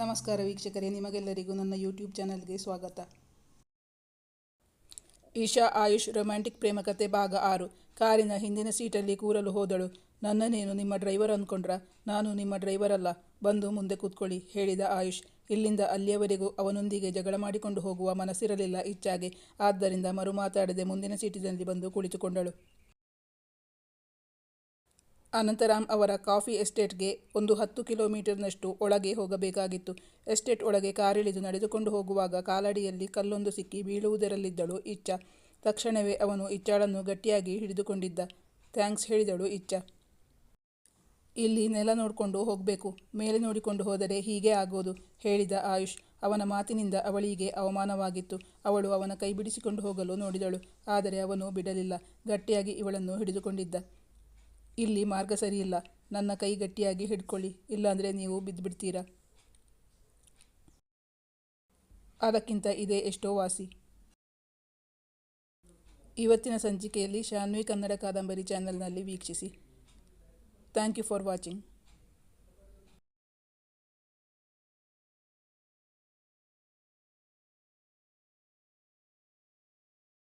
ನಮಸ್ಕಾರ ವೀಕ್ಷಕರೇ, ನಿಮಗೆಲ್ಲರಿಗೂ ನನ್ನ ಯೂಟ್ಯೂಬ್ ಚಾನಲ್ಗೆ ಸ್ವಾಗತ. ಈಶಾ ಆಯುಷ್ ರೊಮ್ಯಾಂಟಿಕ್ ಪ್ರೇಮಕತೆ ಭಾಗ ಆರು. ಕಾರಿನ ಹಿಂದಿನ ಸೀಟಲ್ಲಿ ಕೂರಲು ಹೋದಳು. ನನ್ನನೇನು ನಿಮ್ಮ ಡ್ರೈವರ್ ಅಂದ್ಕೊಂಡ್ರ ನಾನು ನಿಮ್ಮ ಡ್ರೈವರ್ ಅಲ್ಲ. ಬಂದು ಮುಂದೆ ಕೂತ್ಕೊಳ್ಳಿ, ಹೇಳಿದ ಆಯುಷ್. ಇಲ್ಲಿಂದ ಅಲ್ಲಿಯವರೆಗೂ ಅವನೊಂದಿಗೆ ಜಗಳ ಮಾಡಿಕೊಂಡು ಹೋಗುವ ಮನಸ್ಸಿರಲಿಲ್ಲ ಇಚ್ಛಾಗೆ. ಆದ್ದರಿಂದ ಮರು ಮಾತಾಡದೆ ಮುಂದಿನ ಸೀಟಿನಲ್ಲಿ ಬಂದು ಕುಳಿತುಕೊಂಡಳು. ಅನಂತರಾಮ್ ಅವರ ಕಾಫಿ ಎಸ್ಟೇಟ್ಗೆ ಒಂದು ಹತ್ತು ಕಿಲೋಮೀಟರ್ನಷ್ಟು ಒಳಗೆ ಹೋಗಬೇಕಾಗಿತ್ತು. ಎಸ್ಟೇಟ್ ಒಳಗೆ ಕಾರಿಳಿದು ನಡೆದುಕೊಂಡು ಹೋಗುವಾಗ ಕಾಲಡಿಯಲ್ಲಿ ಕಲ್ಲೊಂದು ಸಿಕ್ಕಿ ಬೀಳುವುದರಲ್ಲಿದ್ದಳು ಇಚ್ಚ ತಕ್ಷಣವೇ ಅವನು ಇಚ್ಚಾಳನ್ನು ಗಟ್ಟಿಯಾಗಿ ಹಿಡಿದುಕೊಂಡಿದ್ದ. ಥ್ಯಾಂಕ್ಸ್, ಹೇಳಿದಳು ಇಚ್ಚ ಇಲ್ಲಿ ನೆಲ ನೋಡಿಕೊಂಡು ಹೋಗಬೇಕು. ಮೇಲೆ ನೋಡಿಕೊಂಡು ಹೋದರೆ ಹೀಗೆ ಆಗೋದು, ಹೇಳಿದ ಆಯುಷ್. ಅವನ ಮಾತಿನಿಂದ ಅವಳಿಗೆ ಅವಮಾನವಾಗಿತ್ತು. ಅವಳು ಅವನ ಕೈ ಬಿಡಿಸಿಕೊಂಡು ಹೋಗಲು ನೋಡಿದಳು. ಆದರೆ ಅವನು ಬಿಡಲಿಲ್ಲ. ಗಟ್ಟಿಯಾಗಿ ಇವಳನ್ನು ಹಿಡಿದುಕೊಂಡಿದ್ದ. ಇಲ್ಲಿ ಮಾರ್ಗ ಸರಿಯಿಲ್ಲ ನನ್ನ ಕೈ ಗಟ್ಟಿಯಾಗಿ ಹಿಡ್ಕೊಳ್ಳಿ. ಇಲ್ಲಾಂದರೆ ನೀವು ಬಿದ್ದುಬಿಡ್ತೀರಾ? ಅದಕ್ಕಿಂತ ಇದೇ ಎಷ್ಟೋ ವಾಸಿ. ಇವತ್ತಿನ ಸಂಚಿಕೆಯಲ್ಲಿ ಶಾನ್ವಿ ಕನ್ನಡ ಕಾದಂಬರಿ ಚಾನೆಲ್ನಲ್ಲಿ ವೀಕ್ಷಿಸಿ. Thank you for watching.